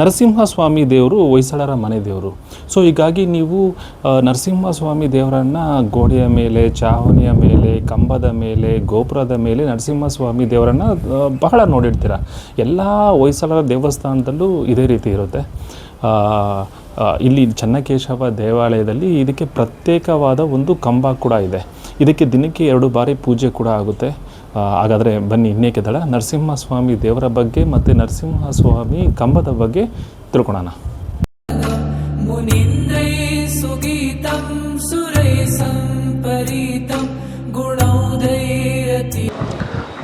ನರಸಿಂಹಸ್ವಾಮಿ ದೇವರು, ಹೊಯ್ಸಳರ ಮನೆ ದೇವರು. ಸೊ ಹೀಗಾಗಿ ನೀವು ನರಸಿಂಹಸ್ವಾಮಿ ದೇವರನ್ನು ಗೋಡೆಯ ಮೇಲೆ, ಚಾವಣಿಯ ಮೇಲೆ, ಕಂಬದ ಮೇಲೆ, ಗೋಪುರದ ಮೇಲೆ ನರಸಿಂಹಸ್ವಾಮಿ ದೇವರನ್ನು ಬಹಳ ನೋಡಿರ್ತೀರ. ಎಲ್ಲ ಹೊಯ್ಸಳರ ದೇವಸ್ಥಾನದಲ್ಲೂ ಇದೇ ರೀತಿ ಇರುತ್ತೆ. ಇಲ್ಲಿ ಚನ್ನಕೇಶವ ದೇವಾಲಯದಲ್ಲಿ ಇದಕ್ಕೆ ಪ್ರತ್ಯೇಕವಾದ ಒಂದು ಕಂಬ ಕೂಡ ಇದೆ. ಇದಕ್ಕೆ ದಿನಕ್ಕೆ ಎರಡು ಬಾರಿ ಪೂಜೆ ಕೂಡ ಆಗುತ್ತೆ. ಹಾಗಾದರೆ ಬನ್ನಿ ಇನ್ನೇಕೆ ದಳ ನರಸಿಂಹಸ್ವಾಮಿ ದೇವರ ಬಗ್ಗೆ ಮತ್ತು ನರಸಿಂಹಸ್ವಾಮಿ ಕಂಬದ ಬಗ್ಗೆ ತಿಳ್ಕೊಳೋಣ.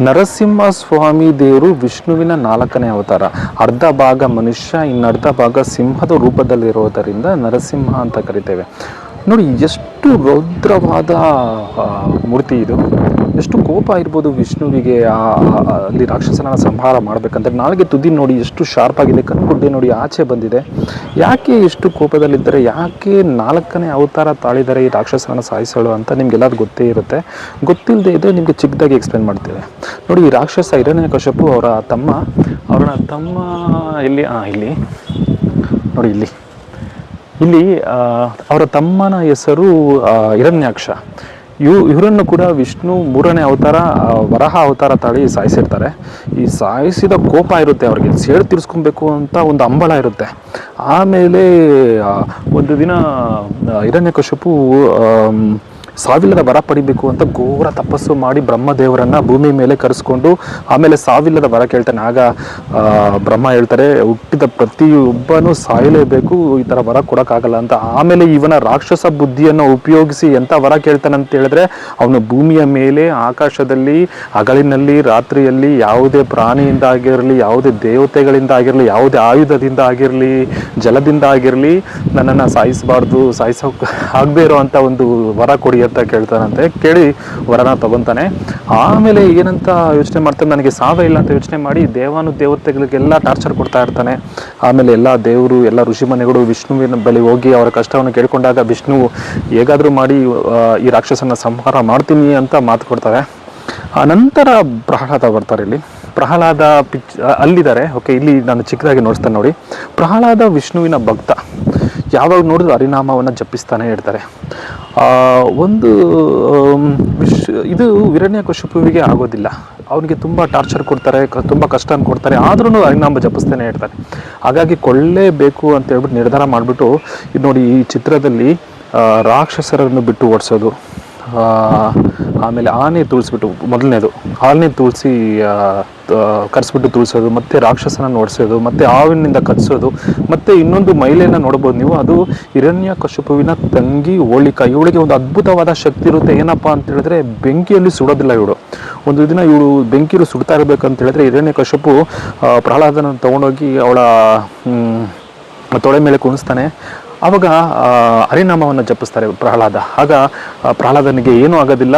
ನರಸಿಂಹ ಸ್ವಾಮಿ ದೇವರು ವಿಷ್ಣುವಿನ ನಾಲ್ಕನೇ ಅವತಾರ. ಅರ್ಧ ಭಾಗ ಮನುಷ್ಯ ಇನ್ನರ್ಧ ಭಾಗ ಸಿಂಹದ ರೂಪದಲ್ಲಿರೋದರಿಂದ ನರಸಿಂಹ ಅಂತ ಕರಿತೇವೆ. ನೋಡಿ ಎಷ್ಟು ರೌದ್ರವಾದ ಮೂರ್ತಿ ಇದು. ಎಷ್ಟು ಕೋಪ ಇರ್ಬೋದು ವಿಷ್ಣುವಿಗೆ ಅಲ್ಲಿ ರಾಕ್ಷಸನ ಸಂಹಾರ ಮಾಡಬೇಕಂದ್ರೆ ನಾಲ್ಗೆ ತುದಿ ನೋಡಿ ಎಷ್ಟು ಶಾರ್ಪ್ ಆಗಿದೆ ಕಣ್ಗುಡ್ಡೆ ನೋಡಿ ಆಚೆ ಬಂದಿದೆ. ಯಾಕೆ ಎಷ್ಟು ಕೋಪದಲ್ಲಿದ್ದಾರೆ ಯಾಕೆ ನಾಲ್ಕನೇ ಅವತಾರ ತಾಳಿದರೆ ಈ ರಾಕ್ಷಸನ ಸಾಯಿಸಲು ಅಂತ ನಿಮಗೆಲ್ಲ ಗೊತ್ತೇ ಇರುತ್ತೆ. ಗೊತ್ತಿಲ್ಲದೆ ಇದ್ದರೆ ನಿಮಗೆ ಚಿಕ್ಕದಾಗಿ ಎಕ್ಸ್ಪ್ಲೇನ್ ಮಾಡ್ತೇವೆ. ನೋಡಿ ಈ ರಾಕ್ಷಸ ಹಿರಣ್ಯಕಶಪು ಅವರ ತಮ್ಮ ಅವರ ತಮ್ಮ ಇಲ್ಲಿ ಆ, ಇಲ್ಲಿ. ನೋಡಿ ಇಲ್ಲಿ. ಇಲ್ಲಿ ಅವರ ತಮ್ಮನ ಹೆಸರು ಹಿರಣ್ಯಾಕ್ಷ. ಇವ್ ಇವರನ್ನು ಕೂಡ ವಿಷ್ಣು ಮೂರನೇ ಅವತಾರ ವರಹ ಅವತಾರ ತಾಳಿ ಸಾಯಿಸಿರ್ತಾರೆ. ಈ ಸಾಯಿಸಿದ ಕೋಪ ಇರುತ್ತೆ ಅವ್ರಿಗೆ ಸೇಡು ತೀರಿಸ್ಕೊಬೇಕು ಅಂತ ಒಂದು ಅಂಬಳ ಇರುತ್ತೆ. ಆಮೇಲೆ ಒಂದು ದಿನ ಹಿರಣ್ಯಕಶಪು ಸಾವಿಲ್ಲದ ವರ ಪಡಿಬೇಕು ಅಂತ ಘೋರ ತಪಸ್ಸು ಮಾಡಿ ಬ್ರಹ್ಮದೇವರನ್ನ ಭೂಮಿ ಮೇಲೆ ಕರೆಸ್ಕೊಂಡು, ಆಮೇಲೆ ಸಾವಿಲ್ಲದ ವರ ಕೇಳ್ತಾನೆ ಆಗ ಬ್ರಹ್ಮ ಹೇಳ್ತಾರೆ, ಹುಟ್ಟಿದ ಪ್ರತಿಯೊಬ್ಬನೂ ಸಾಯಲೇಬೇಕು, ಈ ಥರ ವರ ಕೊಡೋಕ್ಕಾಗಲ್ಲ ಅಂತ. ಆಮೇಲೆ ಇವನ ರಾಕ್ಷಸ ಬುದ್ಧಿಯನ್ನು ಉಪಯೋಗಿಸಿ ಎಂಥ ವರ ಕೇಳ್ತಾನೆ ಅಂತ ಹೇಳಿದ್ರೆ, ಅವನು ಭೂಮಿಯ ಮೇಲೆ, ಆಕಾಶದಲ್ಲಿ, ಹಗಲಿನಲ್ಲಿ, ರಾತ್ರಿಯಲ್ಲಿ, ಯಾವುದೇ ಪ್ರಾಣಿಯಿಂದ ಆಗಿರಲಿ, ಯಾವುದೇ ದೇವತೆಗಳಿಂದ ಆಗಿರಲಿ, ಯಾವುದೇ ಆಯುಧದಿಂದ ಆಗಿರಲಿ, ಜಲದಿಂದ ಆಗಿರಲಿ, ನನ್ನನ್ನು ಸಾಯಿಸಬಾರ್ದು ಸಾಯಿಸೋ ಆಗದೇ ಅಂತ ಒಂದು ವರ ಕೊಡಿ ಅಂತ ಕೇಳ್ತಾನಂತೆ. ಕೇಳಿ ವರನ ತಗೊಂತಾನೆ. ಆಮೇಲೆ ಏನಂತ ಯೋಚನೆ ಮಾಡ್ತಾನೆ, ನನಗೆ ಸಾವೇ ಇಲ್ಲ ಅಂತ ಯೋಚನೆ ಮಾಡಿ ದೇವಾನು ದೇವತೆಗಳಿಗೆಲ್ಲ ಟಾರ್ಚರ್ ಕೊಡ್ತಾ ಇರ್ತಾನೆ. ಆಮೇಲೆ ಎಲ್ಲ ದೇವರು, ಎಲ್ಲ ಋಷಿಮನೆಗಳು ವಿಷ್ಣುವಿನ ಬಳಿ ಹೋಗಿ ಅವರ ಕಷ್ಟವನ್ನು ಕೇಳ್ಕೊಂಡಾಗ ವಿಷ್ಣು, ಹೇಗಾದರೂ ಮಾಡಿ ಈ ರಾಕ್ಷಸನ ಸಂಹಾರ ಮಾಡ್ತೀನಿ ಅಂತ ಮಾತು ಕೊಡ್ತಾರೆ. ಆ, ನಂತರ ಪ್ರಹ್ಲಾದ ಬರ್ತಾರೆ ಇಲ್ಲಿ. ಪ್ರಹ್ಲಾದ ಪಿಚ್ ಅಲ್ಲಿದ್ದಾರೆ. ಓಕೆ, ಇಲ್ಲಿ ನಾನು ಚಿಕ್ಕದಾಗಿ ನೋಡಿಸ್ತೇನೆ ನೋಡಿ. ಪ್ರಹ್ಲಾದ ವಿಷ್ಣುವಿನ ಭಕ್ತ. ಯಾವಾಗ ನೋಡಿದ್ರು ಹರಿನಾಮವನ್ನು ಜಪಿಸ್ತಾನೆ ಇರ್ತಾರೆ. ಒಂದು ವಿಶ್, ಇದು ವಿರಣ್ಯಕಶಿಪುವಿಗೆ ಆಗೋದಿಲ್ಲ. ಅವನಿಗೆ ತುಂಬ ಟಾರ್ಚರ್ ಕೊಡ್ತಾರೆ ತುಂಬ ಕಷ್ಟ ಕೊಡ್ತಾರೆ ಆದ್ರೂ ಹರಿನಾಮ ಜಪಿಸ್ತಾನೆ ಇರ್ತಾನೆ. ಹಾಗಾಗಿ ಕೊಳ್ಳೇಬೇಕು ಅಂತ ಹೇಳ್ಬಿಟ್ಟು ನಿರ್ಧಾರ ಮಾಡಿಬಿಟ್ಟು, ಇದು ನೋಡಿ ಈ ಚಿತ್ರದಲ್ಲಿ ರಾಕ್ಷಸರನ್ನು ಬಿಟ್ಟು ಓಡಿಸೋದು. ಆಮೇಲೆ ಆನೆ ತುಳಿಸ್ಬಿಟ್ಟು ಮೊದಲನೇದು. ಆನೆ ತುಳಿಸಿ ಕರೆಸ್ಬಿಟ್ಟು ತುಳಿಸೋದು, ಮತ್ತೆ ರಾಕ್ಷಸನ ನೋಡಿಸೋದು, ಮತ್ತೆ ಹಾವಿನಿಂದ ಕಚ್ಸೋದು ಮತ್ತೆ ಇನ್ನೊಂದು ಮಹಿಳೆಯನ್ನ ನೋಡ್ಬೋದು ನೀವು, ಅದು ಹಿರಣ್ಯ ಕಶುಪುವಿನ ತಂಗಿ ಹೋಳಿಕಾ ಇವಳಿಗೆ ಒಂದು ಅದ್ಭುತವಾದ ಶಕ್ತಿ ಇರುತ್ತೆ. ಏನಪ್ಪ ಅಂತ ಹೇಳಿದ್ರೆ, ಬೆಂಕಿಯಲ್ಲಿ ಸುಡೋದಿಲ್ಲ ಇವಳು. ಒಂದು ದಿನ ಇವಳು ಬೆಂಕಿರು ಸುಡ್ತಾ ಇರ್ಬೇಕಂತ ಹೇಳಿದ್ರೆ, ಹಿರಣ್ಯ ಕಶಪು ಪ್ರಹ್ಲಾದನ ತಗೊಂಡೋಗಿ ಅವಳ ತೊಳೆ ಮೇಲೆ ಕುಣಿಸ್ತಾನೆ. ಆವಾಗ ಹರಿನಾಮವನ್ನು ಜಪಿಸ್ತಾರೆ ಪ್ರಹ್ಲಾದ. ಆಗ ಪ್ರಹ್ಲಾದನಿಗೆ ಏನೂ ಆಗೋದಿಲ್ಲ.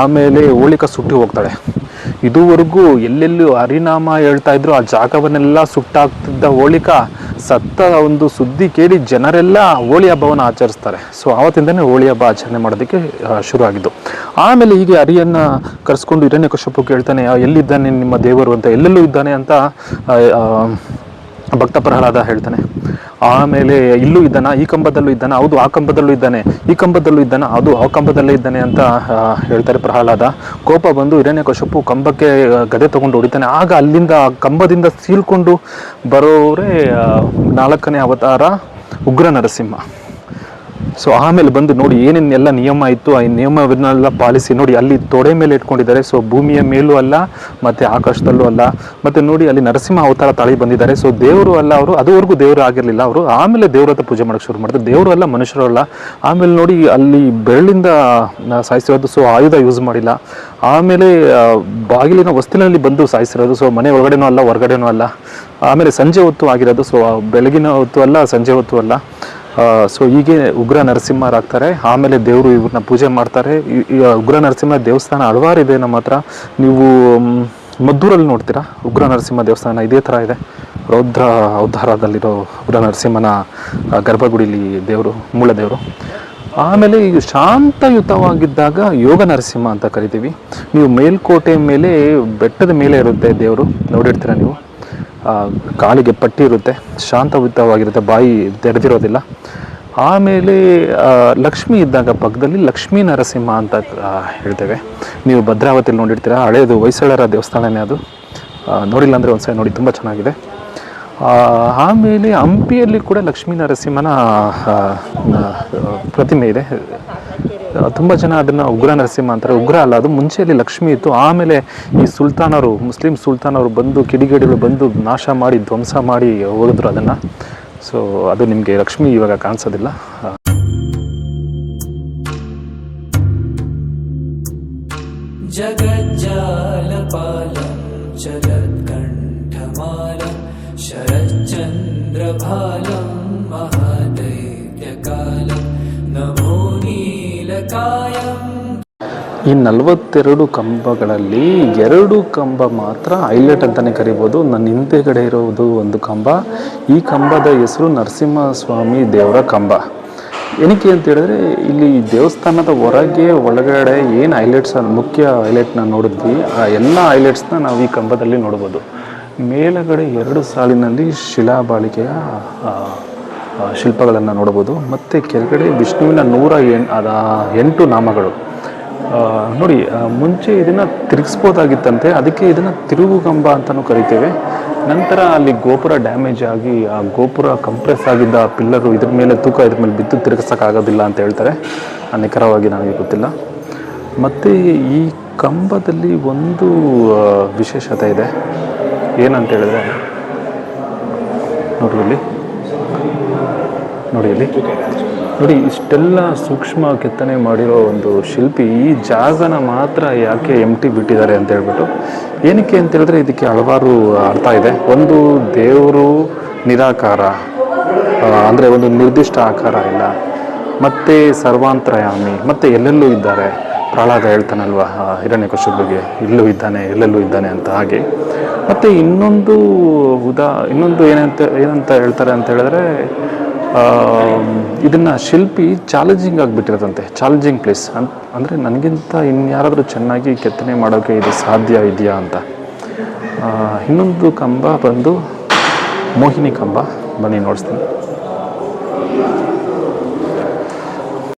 ಆಮೇಲೆ ಹೋಳಿಕ ಸುಟ್ಟಿ ಹೋಗ್ತಾಳೆ. ಇದುವರೆಗೂ ಎಲ್ಲೆಲ್ಲೂ ಹರಿನಾಮ ಹೇಳ್ತಾ ಇದ್ರು, ಆ ಜಾಗವನ್ನೆಲ್ಲ ಸುಟ್ಟಾಗ್ತಿದ್ದ ಹೋಳಿಕ ಸತ್ತ ಒಂದು ಸುದ್ದಿ ಕೇಳಿ ಜನರೆಲ್ಲ ಹೋಳಿ ಹಬ್ಬವನ್ನು ಆಚರಿಸ್ತಾರೆ. ಸೊ ಆವತ್ತಿಂದನೇ ಹೋಳಿ ಹಬ್ಬ ಆಚರಣೆ ಮಾಡೋದಕ್ಕೆ ಶುರು ಆಗಿದ್ದು ಆಮೇಲೆ ಹೀಗೆ ಹರಿಯನ್ನು ಕರೆಸ್ಕೊಂಡು ಹಿರಣ್ಯ ಕಶ್ಯಪು ಕೇಳ್ತಾನೆ ಎಲ್ಲಿದ್ದಾನೆ ನಿಮ್ಮ ದೇವರು? ಅಂತ, ಎಲ್ಲೆಲ್ಲೂ ಇದ್ದಾನೆ ಅಂತ ಭಕ್ತ ಪ್ರಹ್ಲಾದ ಹೇಳ್ತಾನೆ. ಆಮೇಲೆ ಇಲ್ಲೂ ಇದ್ದಾನ, ಈ ಕಂಬದಲ್ಲೂ ಇದ್ದಾನೆ, ಹೌದು, ಆ ಕಂಬದಲ್ಲೂ ಇದ್ದಾನೆ, ಈ ಕಂಬದಲ್ಲೂ ಇದ್ದಾನೆ, ಅದು ಆ ಕಂಬದಲ್ಲೇ ಇದ್ದಾನೆ ಅಂತ ಹೇಳ್ತಾರೆ ಪ್ರಹ್ಲಾದ. ಕೋಪ ಬಂದು ಹಿರಣ್ಯಕಶಿಪು ಕಂಬಕ್ಕೆ ಗದೆ ತಗೊಂಡು ಹೊಡಿತಾನೆ. ಆಗ ಅಲ್ಲಿಂದ ಕಂಬದಿಂದ ಸೀಳ್ಕೊಂಡು ಬರೋರೇ ನಾಲ್ಕನೇ ಅವತಾರ ಉಗ್ರ ನರಸಿಂಹ. ಸೊ ಆಮೇಲೆ ಬಂದು ನೋಡಿ ಏನೇನೆಲ್ಲ ನಿಯಮ ಇತ್ತು, ಆ ನಿಯಮವನ್ನೆಲ್ಲ ಪಾಲಿಸಿ ನೋಡಿ ಅಲ್ಲಿ ತೊಡೆ ಮೇಲೆ ಇಟ್ಕೊಂಡಿದ್ದಾರೆ. ಸೊ ಭೂಮಿಯ ಮೇಲೂ ಅಲ್ಲ, ಮತ್ತೆ ಆಕಾಶದಲ್ಲೂ ಅಲ್ಲ. ಮತ್ತೆ ನೋಡಿ ಅಲ್ಲಿ ನರಸಿಂಹ ಅವತಾರ ತಾಳಿ ಬಂದಿದ್ದಾರೆ. ಸೊ ದೇವರು ಅಲ್ಲ ಅವರು, ಅದುವರೆಗೂ ದೇವರು ಆಗಿರಲಿಲ್ಲ ಅವರು. ಆಮೇಲೆ ದೇವ್ರ ಹತ್ರ ಪೂಜೆ ಮಾಡಕ್ಕೆ ಶುರು ಮಾಡಿದ್ರು ದೇವರು ಅಲ್ಲ, ಮನುಷ್ಯರು ಅಲ್ಲ. ಆಮೇಲೆ ನೋಡಿ ಅಲ್ಲಿ ಬೆರಳಿಂದ ಸಾಯಿಸಿರೋದು ಸೊ ಆಯುಧ ಯೂಸ್ ಮಾಡಿಲ್ಲ. ಆಮೇಲೆ ಬಾಗಿಲಿನ ವಸ್ತಿನಲ್ಲಿ ಬಂದು ಸಾಯಿಸಿರೋದು ಸೊ ಮನೆ ಒಳಗಡೆನೂ ಅಲ್ಲ, ಹೊರಗಡೆನೂ ಅಲ್ಲ. ಆಮೇಲೆ ಸಂಜೆ ಹೊತ್ತು ಆಗಿರೋದು ಸೊ ಬೆಳಗಿನ ಹೊತ್ತು ಅಲ್ಲ, ಸಂಜೆ ಹೊತ್ತು ಅಲ್ಲ. ಸೊ ಹೀಗೆ ಉಗ್ರ ನರಸಿಂಹರಾಗ್ತಾರೆ. ಆಮೇಲೆ ದೇವರು ಇವ್ರನ್ನ ಪೂಜೆ ಮಾಡ್ತಾರೆ. ಉಗ್ರ ನರಸಿಂಹ ದೇವಸ್ಥಾನ ಹಲವಾರು ಇದೆ ನಮ್ಮ ಹತ್ರ. ನೀವು ಮದ್ದೂರಲ್ಲಿ ನೋಡ್ತೀರಾ? ಉಗ್ರ ನರಸಿಂಹ ದೇವಸ್ಥಾನ ಇದೇ ಥರ ಇದೆ. ರೌದ್ರ ಅವತಾರದಲ್ಲಿರೋ ಉಗ್ರ ನರಸಿಂಹನ ಗರ್ಭಗುಡಿಲಿ ದೇವರು, ಮೂಲ ದೇವರು. ಆಮೇಲೆ ಈಗ ಶಾಂತಯುತವಾಗಿದ್ದಾಗ ಯೋಗ ನರಸಿಂಹ ಅಂತ ಕರಿತೀವಿ. ನೀವು ಮೇಲ್ಕೋಟೆ ಮೇಲೆ, ಬೆಟ್ಟದ ಮೇಲೆ ಇರುತ್ತೆ ದೇವರು. ನೋಡಿರ್ತೀರ ನೀವು? ಕಾಲಿಗೆ ಪಟ್ಟಿ ಇರುತ್ತೆ ಶಾಂತಯುತವಾಗಿರುತ್ತೆ, ಬಾಯಿ ತೆರೆದಿರೋದಿಲ್ಲ. ಆಮೇಲೆ ಲಕ್ಷ್ಮಿ ಇದ್ದಾಗ ಪಕ್ಕದಲ್ಲಿ ಲಕ್ಷ್ಮೀ ನರಸಿಂಹ ಅಂತ ಹೇಳ್ತೇವೆ. ನೀವು ಭದ್ರಾವತಿಯಲ್ಲಿ ನೋಡಿರ್ತೀರಾ ಹಳೆಯದು ಹೊಯ್ಸಳರ ದೇವಸ್ಥಾನನೇ ಅದು. ನೋಡಿಲ್ಲ ಅಂದರೆ ಒಂದ್ಸಲ ನೋಡಿ, ತುಂಬ ಚೆನ್ನಾಗಿದೆ. ಆಮೇಲೆ ಹಂಪಿಯಲ್ಲಿ ಕೂಡ ಲಕ್ಷ್ಮೀ ನರಸಿಂಹನ ಪ್ರತಿಮೆ ಇದೆ. ತುಂಬ ಜನ ಅದನ್ನು ಉಗ್ರ ನರಸಿಂಹ ಅಂತಾರೆ. ಉಗ್ರ ಅಲ್ಲ, ಅದು ಮುಂಚೆಯಲ್ಲಿ ಲಕ್ಷ್ಮಿ ಇತ್ತು. ಆಮೇಲೆ ಈ ಸುಲ್ತಾನರು, ಮುಸ್ಲಿಂ ಸುಲ್ತಾನವರು ಬಂದು, ಕಿಡಿಗೇಡಿಗಳು ಬಂದು ನಾಶ ಮಾಡಿ, ಧ್ವಂಸ ಮಾಡಿ ಹೋಗಿದ್ರು ಅದನ್ನು. ಸೊ ಅದು ನಿಮಗೆ ಲಕ್ಷ್ಮಿ ಇವಾಗ ಕಾಣಿಸೋದಿಲ್ಲ. ಜಗಜ್ಜಾಲಪಾಲ, ಜಗತ್ಕಂಠಮಾಲ ಈ ನಲವತ್ತೆರಡು ಕಂಬಗಳಲ್ಲಿ ಎರಡು ಕಂಬ ಮಾತ್ರ ಹೈಲೈಟ್ ಅಂತಲೇ ಕರಿಬೋದು. ನನ್ನ ಹಿಂದೆಗಡೆ ಇರೋದು ಒಂದು ಕಂಬ. ಈ ಕಂಬದ ಹೆಸರು ನರಸಿಂಹಸ್ವಾಮಿ ದೇವರ ಕಂಬ. ಏನಕ್ಕೆ ಅಂತ ಹೇಳಿದ್ರೆ ಇಲ್ಲಿ ದೇವಸ್ಥಾನದ ಹೊರಗೆ ಒಳಗಡೆ ಏನು ಹೈಲೈಟ್ಸ್ ಮುಖ್ಯ ಹೈಲೈಟ್ನ ನೋಡಿದ್ವಿ ಆ ಎಲ್ಲ ಹೈಲೈಟ್ಸ್ನ ನಾವು ಈ ಕಂಬದಲ್ಲಿ ನೋಡ್ಬೋದು. ಮೇಲಗಡೆ ಎರಡು ಸಾಲಿನಲ್ಲಿ ಶಿಲಾಬಾಳಿಕೆಯ ಆ, ಆ, ಶಿಲ್ಪಗಳನ್ನು ನೋಡ್ಬೋದು ಮತ್ತು ಕೆಳಗಡೆ ವಿಷ್ಣುವಿನ ನೂರ ಎಣ್ ಎಂಟು ನಾಮಗಳು. ನೋಡಿ ಮುಂಚೆ ಇದನ್ನು ತಿರುಗಿಸ್ಬೋದಾಗಿತ್ತಂತೆ, ಅದಕ್ಕೆ ಇದನ್ನು ತಿರುಗು ಕಂಬ ಅಂತಲೂ ಕರಿತೇವೆ. ನಂತರ ಅಲ್ಲಿ ಗೋಪುರ ಡ್ಯಾಮೇಜ್ ಆಗಿ, ಆ ಗೋಪುರ ಕಂಪ್ರೆಸ್ ಆಗಿದ್ದ ಪಿಲ್ಲರು ಇದ್ರ ಮೇಲೆ ತೂಕ ಇದ್ರ ಮೇಲೆ ಬಿದ್ದು ತಿರುಗಿಸೋಕ್ಕಾಗೋದಿಲ್ಲ ಅಂತ ಹೇಳ್ತಾರೆ. ನಿಖರವಾಗಿ ನನಗೆ ಗೊತ್ತಿಲ್ಲ. ಮತ್ತು ಈ ಕಂಬದಲ್ಲಿ ಒಂದು ವಿಶೇಷತೆ ಇದೆ. ಏನಂತ ಹೇಳಿದ್ರೆ ನೋಡಿ ಇಲ್ಲಿ. ನೋಡಿ ಇಲ್ಲಿ ನೋಡಿ, ಇಷ್ಟೆಲ್ಲ ಸೂಕ್ಷ್ಮ ಕೆತ್ತನೆ ಮಾಡಿರೋ ಒಂದು ಶಿಲ್ಪಿ ಈ ಜಾಗನ ಮಾತ್ರ ಯಾಕೆ ಎಂಟಿ ಬಿಟ್ಟಿದ್ದಾರೆ ಅಂತ ಹೇಳ್ಬಿಟ್ಟು, ಏನಕ್ಕೆ ಅಂತ ಹೇಳಿದ್ರೆ ಇದಕ್ಕೆ ಹಲವಾರು ಅರ್ಥ ಇದೆ. ಒಂದು ದೇವರು ನಿರಾಕಾರ ಅಂದರೆ ಒಂದು ನಿರ್ದಿಷ್ಟ ಆಕಾರ ಇಲ್ಲ. ಮತ್ತೆ ಸರ್ವಾಂತರಯಾಮಿ, ಮತ್ತೆ ಎಲ್ಲೆಲ್ಲೂ ಇದ್ದಾರೆ. ಪ್ರಹ್ಲಾದ ಹೇಳ್ತಾನಲ್ವ ಹಿರಣ್ಯಕಶ್ಯಪ ಬಗ್ಗೆ ಇಲ್ಲೂ ಇದ್ದಾನೆ, ಎಲ್ಲೆಲ್ಲೂ ಇದ್ದಾನೆ ಅಂತ ಹಾಗೆ. ಮತ್ತು ಇನ್ನೊಂದು ಉದಾ, ಇನ್ನೊಂದು ಏನಂತ ಏನಂತ ಹೇಳ್ತಾರೆ ಅಂತ ಹೇಳಿದ್ರೆ ಇದನ್ನ ಶಿಲ್ಪಿ ಚಾಲೆಂಜಿಂಗ್ ಆಗಿಬಿಟ್ಟಿರೋದಂತೆ, ಚಾಲೆಂಜಿಂಗ್ ಪ್ಲೇಸ್. ಅಂತ ಅಂದರೆ ನನಗಿಂತ ಇನ್ಯಾರಾದರೂ ಚೆನ್ನಾಗಿ ಕೆತ್ತನೆ ಮಾಡೋಕ್ಕೆ ಇದು ಸಾಧ್ಯ ಇದೆಯಾ ಅಂತ. ಇನ್ನೊಂದು ಕಂಬ ಬಂದು ಮೋಹಿನಿ ಕಂಬ. ಬನ್ನಿ, ನೋಡಿಸ್ತೀನಿ.